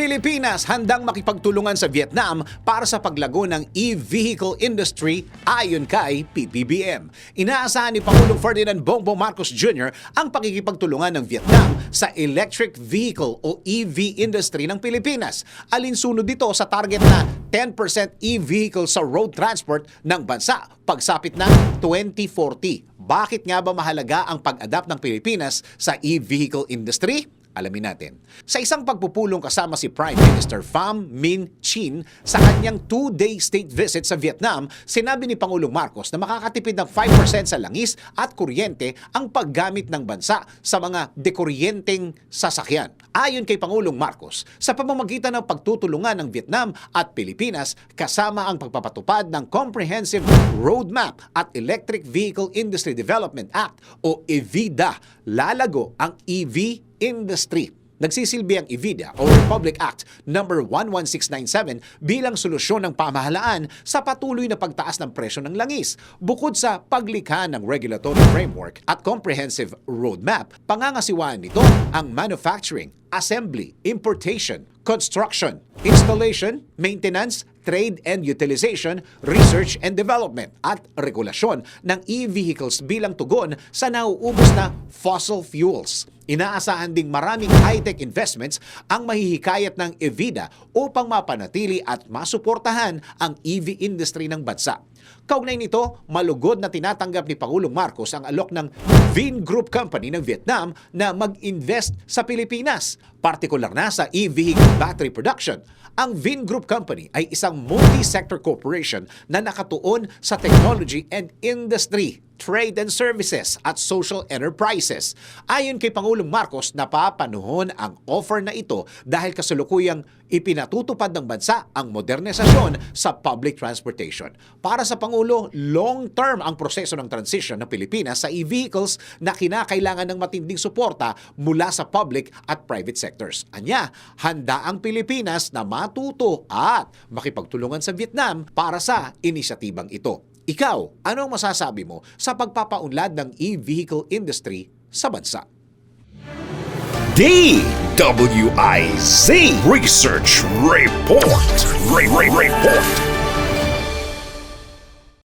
Pilipinas handang makipagtulungan sa Vietnam para sa paglago ng e-vehicle industry ayon kay PPBM. Inaasahan ni Pangulong Ferdinand Bongbong Marcos Jr. ang pakikipagtulungan ng Vietnam sa electric vehicle o EV industry ng Pilipinas. Alinsunod dito sa target na 10% e-vehicle sa road transport ng bansa pagsapit ng 2040. Bakit nga ba mahalaga ang pag-adapt ng Pilipinas sa e-vehicle industry? Alamin natin. Sa isang pagpupulong kasama si Prime Minister Pham Minh Chinh sa kanyang two-day state visit sa Vietnam, sinabi ni Pangulong Marcos na makakatipid ng 5% sa langis at kuryente ang paggamit ng bansa sa mga dekuryenteng sasakyan. Ayon kay Pangulong Marcos, sa pamamagitan ng pagtutulungan ng Vietnam at Pilipinas kasama ang pagpapatupad ng Comprehensive Roadmap at Electric Vehicle Industry Development Act o EVIDA, lalago ang EV industry. Nagsisilbi ang EVIDA o Republic Act No. 11697 bilang solusyon ng pamahalaan sa patuloy na pagtaas ng presyo ng langis. Bukod sa paglikha ng regulatory framework at comprehensive roadmap, pangangasiwaan nito ang manufacturing, assembly, importation, construction, installation, maintenance, trade and utilization, research and development at regulasyon ng e-vehicles bilang tugon sa nauubos na fossil fuels. Inaasahan ding maraming high-tech investments ang mahihikayat ng EVIDA upang mapanatili at masuportahan ang EV industry ng bansa. Kaugnay nito, malugod na tinatanggap ni Pangulong Marcos ang alok ng Vin Group Company ng Vietnam na mag-invest sa Pilipinas, partikular na sa e-vehicle battery production. Ang Vin Group Company ay isang multi-sector corporation na nakatuon sa technology and industry trade and services at social enterprises. Ayon kay Pangulong Marcos, napapanuhon ang offer na ito dahil kasulukuyang ipinatutupad ng bansa ang modernisasyon sa public transportation. Para sa Pangulo, long-term ang proseso ng transition ng Pilipinas sa e-vehicles na kinakailangan ng matinding suporta mula sa public at private sectors. Anya, handa ang Pilipinas na matuto at makipagtulungan sa Vietnam para sa inisyatibang ito. Ikaw, ano ang masasabi mo sa pagpapaunlad ng e-vehicle industry sa bansa? DWIZ Research Report. Re- Re- Report.